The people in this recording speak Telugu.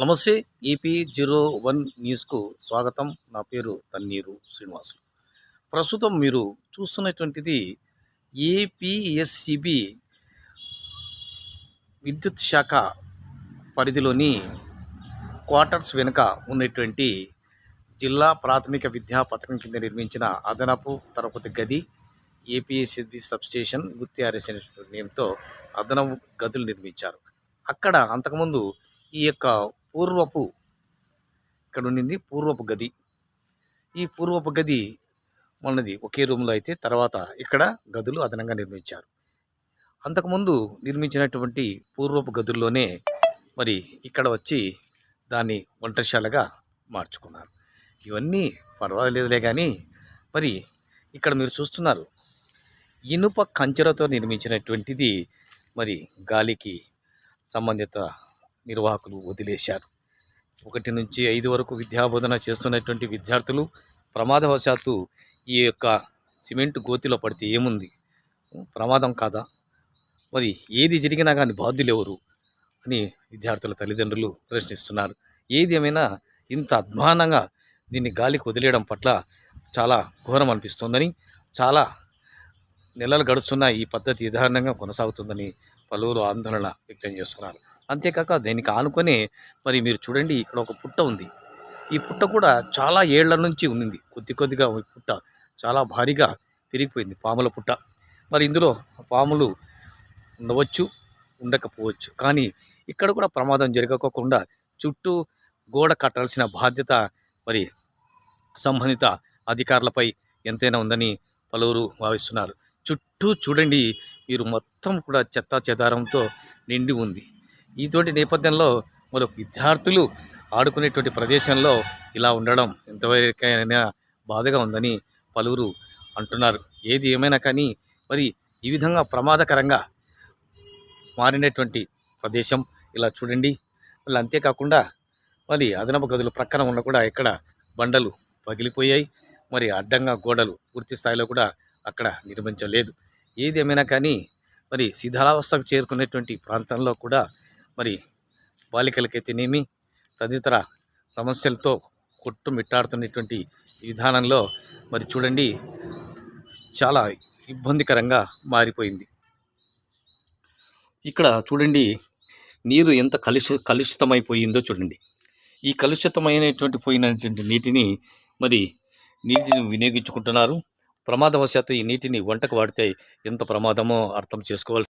నమస్తే ఏపీ జీరో వన్ న్యూస్కు స్వాగతం. నా పేరు తన్నీరు శ్రీనివాసులు ప్రస్తుతం మీరు చూస్తున్నటువంటిది ఏపీఎస్సిబి విద్యుత్ శాఖ పరిధిలోని క్వార్టర్స్ వెనుక ఉన్నటువంటి జిల్లా ప్రాథమిక విద్యా పథకం కింద నిర్మించిన అదనపు తరగతి గది ఏపీఎస్సిబి సబ్స్టేషన్ గుత్తి ఆర్ఎస్ అనేటువంటి నేమ్తో అదనపు గదులు నిర్మించారు. అక్కడ అంతకుముందు ఈ యొక్క పూర్వపు ఇక్కడ ఉండింది పూర్వపు గది. ఈ పూర్వపు గది మనది ఒకే రూమ్లో అయితే తర్వాత ఇక్కడ గదులు అదనంగా నిర్మించారు. అంతకుముందు నిర్మించినటువంటి పూర్వపు గదుల్లోనే మరి ఇక్కడ వచ్చి దాన్ని వంటశాలగా మార్చుకున్నారు. ఇవన్నీ పర్వాలేదులే కానీ మరి ఇక్కడ మీరు చూస్తున్నారు. ఇనుప కంచెలతో నిర్మించినటువంటిది మరి గాలికి సంబంధిత నిర్వాహకులు వదిలేశారు. ఒకటి నుంచి ఐదు వరకు విద్యాబోధన చేస్తున్నటువంటి విద్యార్థులు ప్రమాదవశాత్తు ఈ యొక్క సిమెంట్ గోతిలో పడితే ఏముంది? ప్రమాదం కాదా? మరి ఏది జరిగినా కానీ బాధ్యులు ఎవరు? అని విద్యార్థుల తల్లిదండ్రులు ప్రశ్నిస్తున్నారు. ఏది ఏమైనా ఇంత అధ్వానంగా దీన్ని గాలికి వదిలేయడం పట్ల చాలా ఘోరం అనిపిస్తోందని చాలా నెలలు గడుస్తున్న ఈ పద్ధతి యథారణంగా కొనసాగుతుందని పలువురు ఆందోళన వ్యక్తం చేస్తున్నారు. అంతేకాక దీనికి ఆనుకొని మరి మీరు చూడండి ఇక్కడ ఒక పుట్ట ఉంది. ఈ పుట్ట కూడా చాలా ఏళ్ళ నుంచి ఉంది కొద్ది కొద్దిగా ఈ పుట్ట చాలా భారీగా పెరిగిపోయింది పాముల పుట్ట. మరి ఇందులో పాములు ఉండవచ్చు ఉండకపోవచ్చు. కానీ ఇక్కడ కూడా ప్రమాదం జరగకోకుండా చుట్టూ గోడ కట్టాల్సిన బాధ్యత మరి సంబంధిత అధికారులపై ఎంతైనా ఉందని పలువురు భావిస్తున్నారు. చుట్టూ చూడండి మీరు మొత్తం కూడా చెత్త చెదారంతో నిండి ఉంది. ఇటువంటి నేపథ్యంలో మరి విద్యార్థులు ఆడుకునేటువంటి ప్రదేశంలో ఇలా ఉండడం ఎంతవరకైనా బాధగా ఉందని పలువురు అంటున్నారు. ఏది ఏమైనా కానీ మరి ఈ విధంగా ప్రమాదకరంగా మారినటువంటి ప్రదేశం ఇలా చూడండి. మళ్ళీ అంతేకాకుండా మరి అదనపు గదులు ప్రక్కన ఉన్న కూడా ఇక్కడ బండలు పగిలిపోయాయి. మరి అడ్డంగా గోడలు పూర్తి స్థాయిలో కూడా అక్కడ నిర్మించలేదు. ఏది ఏమైనా కానీ మరి శిథిలావస్థకు చేరుకునేటువంటి ప్రాంతంలో కూడా మరి బాలికలకైతేనేమి తదితర సమస్యలతో కొట్టుమిట్టాడుతున్నటువంటి విధానంలో మరి చూడండి చాలా ఇబ్బందికరంగా మారిపోయింది. ఇక్కడ చూడండి నీరు ఎంత కలుషి కలుషితమైపోయిందో చూడండి. ఈ కలుషితమైనటువంటి పోయినటువంటి నీటిని మరి నీటిని వినియోగించుకుంటున్నారు. ప్రమాదవశాత్తు ఈ నీటిని వంటకు వాడితే ఎంత ప్రమాదమో అర్థం చేసుకోవాల్సి